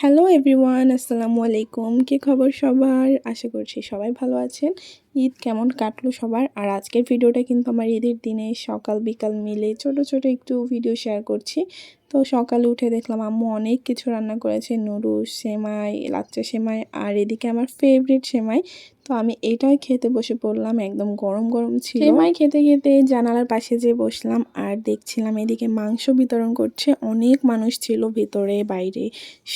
Hello everyone আসসালামু আলাইকুম কি খবর সবার? আশা করছি সবাই ভালো আছেন। ঈদ কেমন কাটলো সবার? আর আজকের ভিডিওটা কিন্তু আমার ঈদের দিনে সকাল বিকাল মিলে ছোট ছোট একটু ভিডিও শেয়ার করছি। তো সকালে উঠে দেখলাম আম্মু অনেক কিছু রান্না করেছে। নুডুস সেমাই, লাচ্চা সেমাই, আর এদিকে আমার ফেভারিট সেমাই তো আমি এটাই খেতে বসে পড়লাম একদম গরম গরম ছিল। সেমাই খেতে খেতে জানালার পাশে যেয়ে বসলাম আর দেখছিলাম এদিকে মাংস বিতরণ করছে অনেক মানুষ ছিল ভিতরে বাইরে।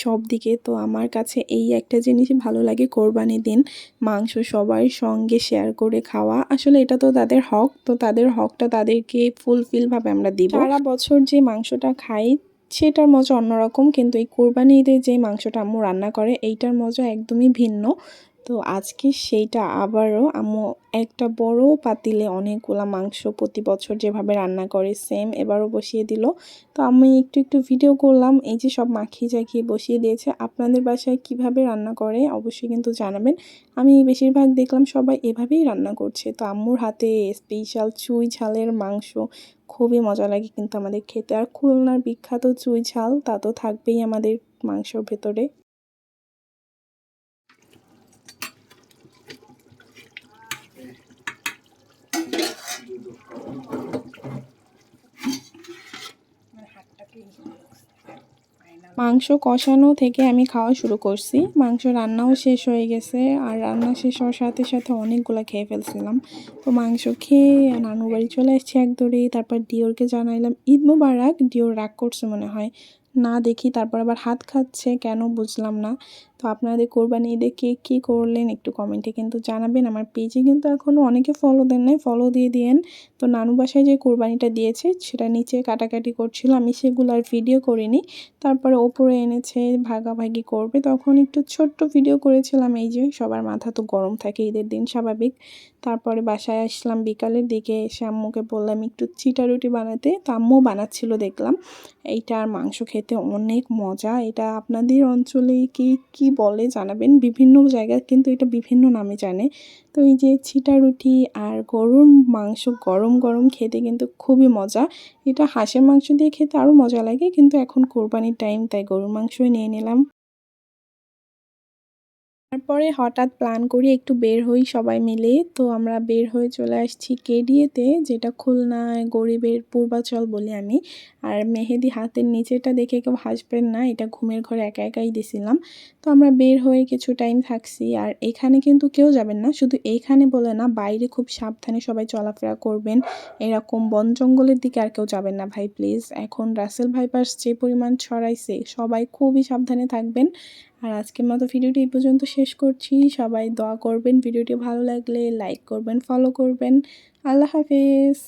সব দিকে তো আমার কাছে এই একটা জিনিসই ভালো লাগে কোরবানি দিন মাংস সবার সঙ্গে শেয়ার করে খাওয়া। আসলে এটা তো তাদের হক তো তাদের হকটা তাদেরকে ফুলফিলভাবে আমরা দিব। সারা বছর যে মাংসটা খাই সেটার মজা অন্যরকম কিন্তু এই কোরবানি ঈদের যে মাংসটা আম্মু রান্না করে এইটার মজা একদমই ভিন্ন। তো আজকে সেইটা আবারও আম্মু একটা বড় পাতিলে অনেকগুলা মাংস প্রতি বছর যেভাবে রান্না করে সেম এবারও বসিয়ে দিল। তো আমি একটু একটু ভিডিও করলাম, এই যে সব মাখিয়ে জাখিয়ে বসিয়ে দিয়েছে। আপনাদের বাসায় কীভাবে রান্না করে অবশ্যই কিন্তু জানাবেন। আমি বেশিরভাগ দেখলাম সবাই এভাবেই রান্না করছে। তো আম্মুর হাতে স্পেশাল চুই ঝালের মাংস, খুবই মজা লাগে কিন্তু আমাদের খেতে। আর খুলনার বিখ্যাত চুই ঝাল, তা তো থাকবেই আমাদের মাংসর ভেতরে। মাংস কষানো থেকে আমি খাওয়া শুরু করছি। মাংস রান্নাও শেষ হয়ে গেছে। আর রান্না শেষ হওয়ার সাথে সাথে অনেকগুলো খেয়ে ফেলছিলাম। তো মাংস খেয়ে নানু বাড়ি চলে এসেছি এক দৌড়ে তারপর ডিওরকে জানাইলাম, ঈদ মুবারক। ডিওর রাগ করছে মনে হয়। না দেখি, তারপর আবার হাত খাচ্ছে, কেন বুঝলাম না। তো আপনাদের কোরবানি ঈদে কে কী করলেন একটু কমেন্টে কিন্তু জানাবেন। আমার পেজে কিন্তু এখনও অনেকে ফলো দেন নাই ফলো দিয়ে দিয়েন। তো নানু বাসায় যে কোরবানিটা দিয়েছে, সেটা নিচে কাটাকাটি করছিল, আমি সেগুলো আর ভিডিও করিনি। তারপরে ওপরে এনেছে, ভাগাভাগি করবে। তখন একটু ছোট্ট ভিডিও করেছিলাম, এই যে সবার মাথা তো গরম থাকে, ঈদের দিন স্বাভাবিক। তারপরে বাসায় আসলাম, বিকালের দিকে এসে আম্মুকে বললাম, একটু চিটা রুটি বানাতে। তো আম্মু বানাচ্ছিল, দেখলাম। এইটা আর মাংস খেতে অনেক মজা। এটা আপনাদের অঞ্চলে কি কি বলে জানাবেন? বিভিন্ন জায়গায় কিন্তু এটা বিভিন্ন নামে জানে। তো এই যে ছিটা রুটি আর গরুর মাংস গরম গরম খেতে কিন্তু খুবই মজা। এটা হাঁসের মাংস দিয়ে খেতে আরও মজা লাগে, কিন্তু এখন কোরবানির টাইম তাই গরুর মাংসই নিয়ে নিলাম। তারপরে হঠাৎ প্ল্যান করি একটু বের হই সবাই মিলে। তো আমরা বের হয়ে চলে আসছি কেডিএতে, যেটা খুলনায় গরিবের পূর্বাচল বলি আমি। আর মেহেদি হাতের নিচেটা দেখে কেউ হাসবেন না, এটা ঘুমের ঘরে একা একাই দিছিলাম। তো আমরা বের হয়ে কিছু টাইম থাকছি। আর এখানে কিন্তু কেউ যাবেন না, শুধু এইখানে বলে না, বাইরে খুব সাবধানে সবাই চলাফেরা করবেন। এরকম বন জঙ্গলের দিকে আর কেউ যাবেন না ভাই প্লিজ এখন রাসেল ভাইপার্স যে পরিমাণ ছড়াইছে, সবাই খুবই সাবধানে থাকবেন। আর আজকের মতো ভিডিওটি এই পর্যন্ত শেষ করছি। সবাই দোয়া করবেন, ভিডিওটি ভালো লাগলে লাইক করবেন ফলো করবেন। আল্লাহ হাফিজ।